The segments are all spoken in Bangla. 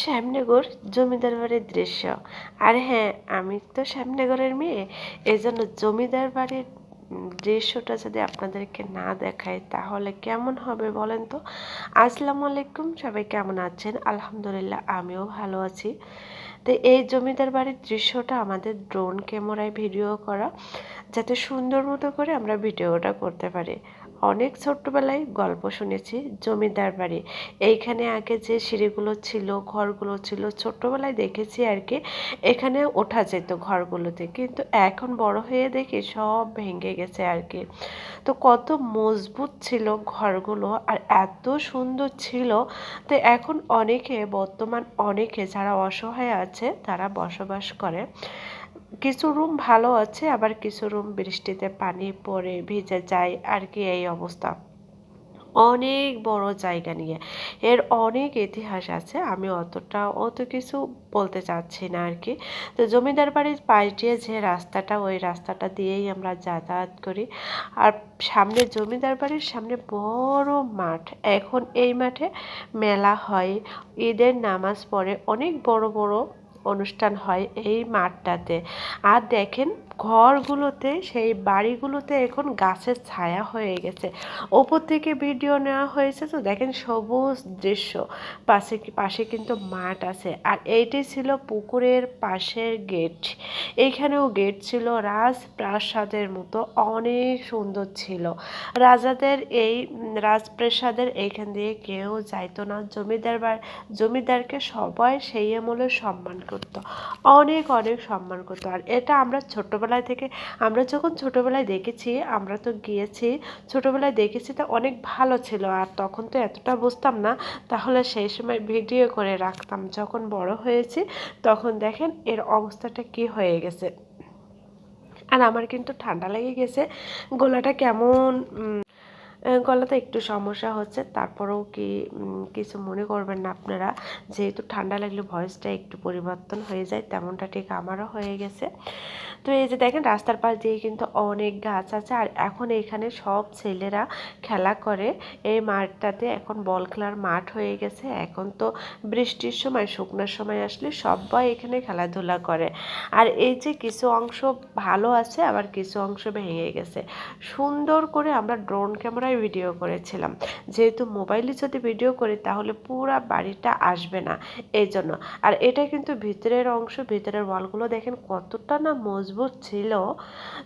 শ্যামনগর জমিদার বাড়ির দৃশ্য। আর হ্যাঁ আমি তো শ্যামনগরের মেয়ে। এই জন্য জমিদার বাড়ির দৃশ্যটা যদি আপনাদেরকে না দেখায় তাহলে কেমন হবে বলেন তো? আসসালামু আলাইকুম, সবাই কেমন আছেন? আলহামদুলিল্লাহ, আমিও ভালো আছি। তো এই জমিদার বাড়ির দৃশ্যটা আমাদের ড্রোন ক্যামেরায় ভিডিও করা, যাতে সুন্দর মতো করে আমরা ভিডিওটা করতে পারি। অনেক ছোট্টবেলায় গল্প শুনেছি, জমিদার বাড়ি। এইখানে আগে যে সিঁড়িগুলো ছিল, ঘরগুলো ছিল, ছোট্টবেলায় দেখেছি আর কি, এখানে ওঠা যেত ঘরগুলোতে। কিন্তু এখন বড় হয়ে দেখি সব ভেঙে গেছে আর কি। তো কত মজবুত ছিল ঘরগুলো আর এত সুন্দর ছিল। তো এখন অনেকে, বর্তমান অনেকে যারা অসহায় আছে, তারা বসবাস করে। কিছু রুম ভালো আছে, আবার কিছু রুম বৃষ্টিতে পানি পড়ে ভিজে যায়, আর কি এই অবস্থা। অনেক বড় জায়গা নিয়ে। এর অনেক ইতিহাস আছে, আমি অতটা অত কিছু বলতে চাচ্ছি না আর কি। তো জমিদার বাড়ির পাশ দিয়ে যে রাস্তাটা, ওই রাস্তাটা দিয়েই আমরা যাতায়াত করি। আর সামনে জমিদার বাড়ির সামনে বড় মাঠ। এখন এই মাঠে মেলা হয়, ঈদের নামাজ পড়ে, অনেক বড় বড় অনুষ্ঠান হয় এই মাঠটাতে। আর দেখেন, ঘরগুলোতে, সেই বাড়িগুলোতে এখন গাছের ছায়া হয়ে গেছে। ওপর থেকে ভিডিও নেওয়া হয়েছে তো, দেখেন সবুজ দৃশ্য। পাশে পাশে কিন্তু মাঠ আছে। আর এইটি ছিল পুকুরের পাশের গেট। এইখানেও গেট ছিল রাজ প্রাসাদের মতো, অনেক সুন্দর ছিল। রাজাদের এই রাজপ্রাসাদের এইখান দিয়ে কেউ যাইতো না। জমিদার বা জমিদারকে সবাই সেই আমলে সম্মান করতো। অনেক অনেক সম্মান করতো। আর এটা আমরা ছোটবেলায় থেকে, আমরা যখন ছোটবেলায় দেখেছি, আমরা তো গিয়েছি, ছোটবেলায় দেখেছি তো অনেক ভালো ছিল। আর তখন তো এতটা বুঝতাম না, তাহলে সেই সময় ভিডিও করে রাখতাম। যখন বড় হয়েছি, তখন দেখেন এর অবস্থাটা কি হয়ে গেছে। আর আমার কিন্তু ঠান্ডা লেগে গেছে। গলাটা কেমন গলাতে একটু সমস্যা হচ্ছে। তারপরেও কি কিছু মনে করবেন না আপনারা। যেহেতু ঠান্ডা লাগলে ভয়েসটা একটু পরিবর্তন হয়ে যায়, তেমনটা ঠিক আমারও হয়ে গেছে। তো এই যে দেখেন, রাস্তার পাশ দিয়ে কিন্তু অনেক গাছ আছে। আর এখন এখানে সব ছেলেরা খেলা করে। এই মাঠটাতে এখন বল খেলার মাঠ হয়ে গেছে। এখন তো বৃষ্টির সময়, শুকনোর সময় আসলে সবাই এখানে খেলাধুলা করে। আর এই যে কিছু অংশ ভালো আছে, আবার কিছু অংশ ভেঙে গেছে। সুন্দর করে আমরা ড্রোন ক্যামেরায় ভিডিও করেছিলাম। যেহেতু মোবাইলে যদি ভিডিও করি, তাহলে পুরা বাড়িটা আসবে না। এই জন্য। আর এটা কিন্তু ভিতরের অংশ, ভিতরের ওয়ালগুলো দেখেন কতটা না মজবুত ছিল।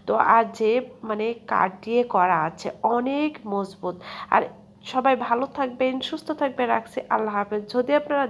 তো আর যে মানে কাঠ দিয়ে করা আছে, অনেক মজবুত। আর সবাই ভালো থাকবেন, সুস্থ থাকবেন, রাখছি। আল্লাহ হাফেজ। যদি আপনারা